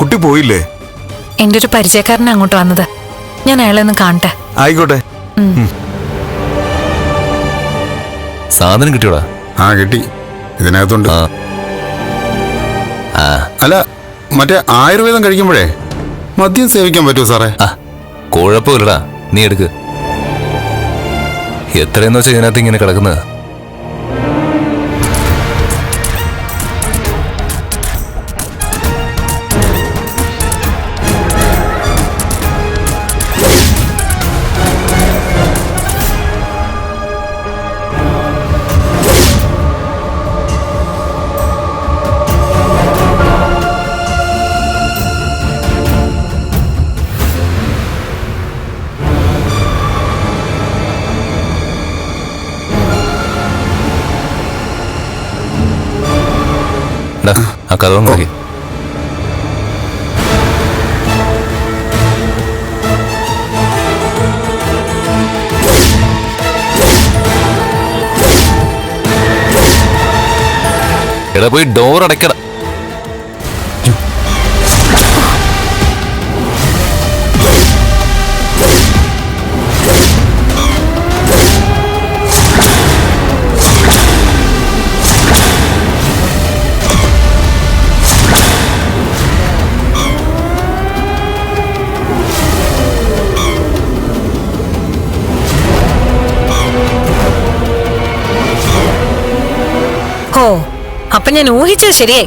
കുട്ടി പോയില്ലേ? എന്റെ ഒരു പരിചയക്കാരൻ അങ്ങോട്ട് വന്നത്. ഞാൻ അയാളെ ഒന്ന് കാണട്ടെ? ആയിക്കോട്ടെ. സാധനം കിട്ടിയോടാ? ആ കിട്ടി. ഇതിനകത്തുണ്ട്. ആ. ആ. അല്ല മറ്റേ ആയുർവേദം കഴിക്കുമ്പോഴേ മദ്യം സേവിക്കാൻ പറ്റുമോ സാറേ? ആ കുഴപ്പമില്ലടാ. നീ എടുക്ക്. എത്രയെന്ന് വെച്ചാൽ ഇതിനകത്ത് ഇങ്ങനെ കിടക്കുന്നത്? ആ കഥവും കളി എടാ പോയി ഡോർ അടയ്ക്കട. അപ്പൊ ഞാൻ ഊഹിച്ചത് ശരിയായി.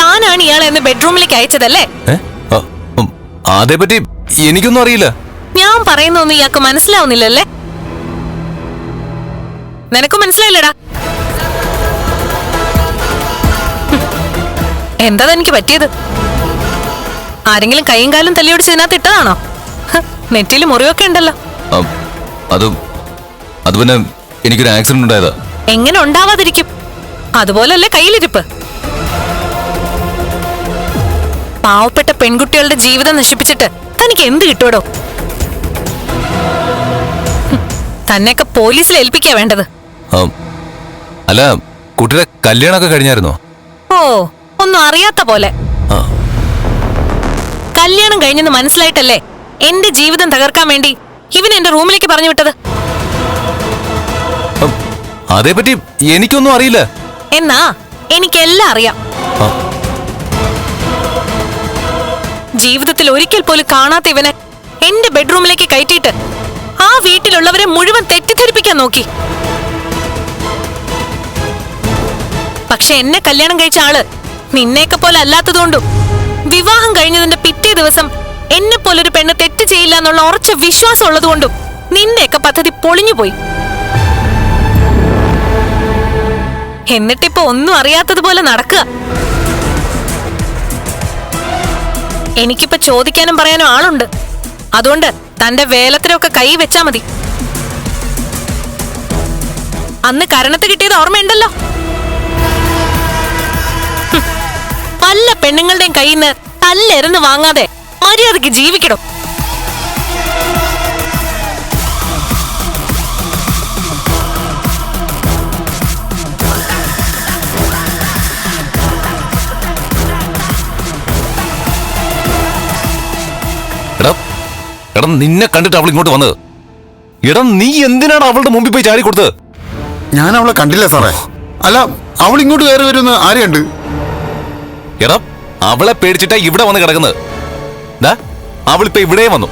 താനാണ് ഇയാളെ എന്ന് ബെഡ്റൂമിലേക്ക് അയച്ചതല്ലേ? അതേ ഉം, എനിക്കൊന്നും അറിയില്ല. ഞാൻ പറയുന്നൊന്നും ഇയാൾക്ക് മനസ്സിലാവുന്നില്ലല്ലേ? നിനക്ക് മനസ്സിലായില്ലടാ? ഹും. എന്താ എനിക്ക് പറ്റിയത്? ആരെങ്കിലും കൈയും കാലും തല്ലിയോടിച്ച് ഇതിനകത്ത് ഇട്ടതാണോ? നെറ്റിയിൽ മുറിവൊക്കെ ഉണ്ടല്ലോ. അതും അത് അത് പിന്നെ എനിക്കൊരു ആക്സിഡന്റ് ഉണ്ടായതാ. എങ്ങനെ ഉണ്ടാവാതിരിക്കും? അതുപോലല്ലേ കയ്യിലിരിപ്പ്. പാവപ്പെട്ട പെൺകുട്ടികളുടെ ജീവിതം നശിപ്പിച്ചിട്ട് തനിക്ക് എന്ത് കിട്ടുവടോ? തന്നെയൊക്കെ പോലീസിൽ ഏൽപ്പിക്കാ വേണ്ടത്. അല്ല കുട്ടിയുടെ കല്യാണമൊക്കെ കഴിഞ്ഞായിരുന്നോ? ഓ ഒന്നും അറിയാത്ത പോലെ. കല്യാണം കഴിഞ്ഞെന്ന് മനസ്സിലായിട്ടല്ലേ എന്റെ ജീവിതം തകർക്കാൻ വേണ്ടി ഇവൻ എന്റെ റൂമിലേക്ക് പറഞ്ഞു വിട്ടത്? അതേപറ്റി എനിക്കൊന്നും അറിയില്ല. എന്നാ എനിക്കെല്ലാം അറിയാം. ജീവിതത്തിൽ ഒരിക്കൽ പോലും കാണാത്ത ഇവനെ എന്റെ ബെഡ്റൂമിലേക്ക് കയറ്റിയിട്ട് ആ വീട്ടിലുള്ളവരെ മുഴുവൻ തെറ്റിദ്ധരിപ്പിക്കാൻ നോക്കി. പക്ഷെ എന്നെ കല്യാണം കഴിച്ച ആൾ നിന്നെയൊക്കെ പോലെ അല്ലാത്തതുകൊണ്ടും വിവാഹം കഴിഞ്ഞതിന്റെ പിറ്റേ ദിവസം എന്നെ പോലൊരു പെണ്ണ് തെറ്റ് ചെയ്യില്ല എന്നുള്ള ഉറച്ച വിശ്വാസം ഉള്ളതുകൊണ്ടും നിന്റെയൊക്കെ പദ്ധതി പൊളിഞ്ഞുപോയി. എന്നിട്ടിപ്പോ ഒന്നും അറിയാത്തതുപോലെ നടക്കുക എനിക്കിപ്പോ ചോദിക്കാനും പറയാനും ആളുണ്ട്. അതുകൊണ്ട് തന്റെ വേലത്തിലൊക്കെ കൈ വെച്ചാ മതി. അന്ന് കരണത്ത് കിട്ടിയത് ഓർമ്മയുണ്ടല്ലോ. പല പെണ്ണുങ്ങളുടെയും കയ്യിൽ നിന്ന് തല്ലെരുന്ന് വാങ്ങാതെ മര്യാദയ്ക്ക് ജീവിക്കണം. എടാ നിന്നെ കണ്ടിട്ട് അവൾ ഇങ്ങോട്ട് വന്നത്. എടാ നീ എന്തിനാണ് അവളുടെ മുമ്പിൽ പോയി ചാടി കൊടുത്തത്? ഞാൻ അവളെ കണ്ടില്ല സാറേ. അല്ല അവൾ ഇങ്ങോട്ട് കയറി വരുമെന്ന് ആരെയുണ്ട്? എടാ അവളെ പേടിച്ചിട്ടാ ഇവിടെ വന്ന് കിടക്കുന്നത്. ദാ അവളിപ്പോ ഇവിടെ വന്നു.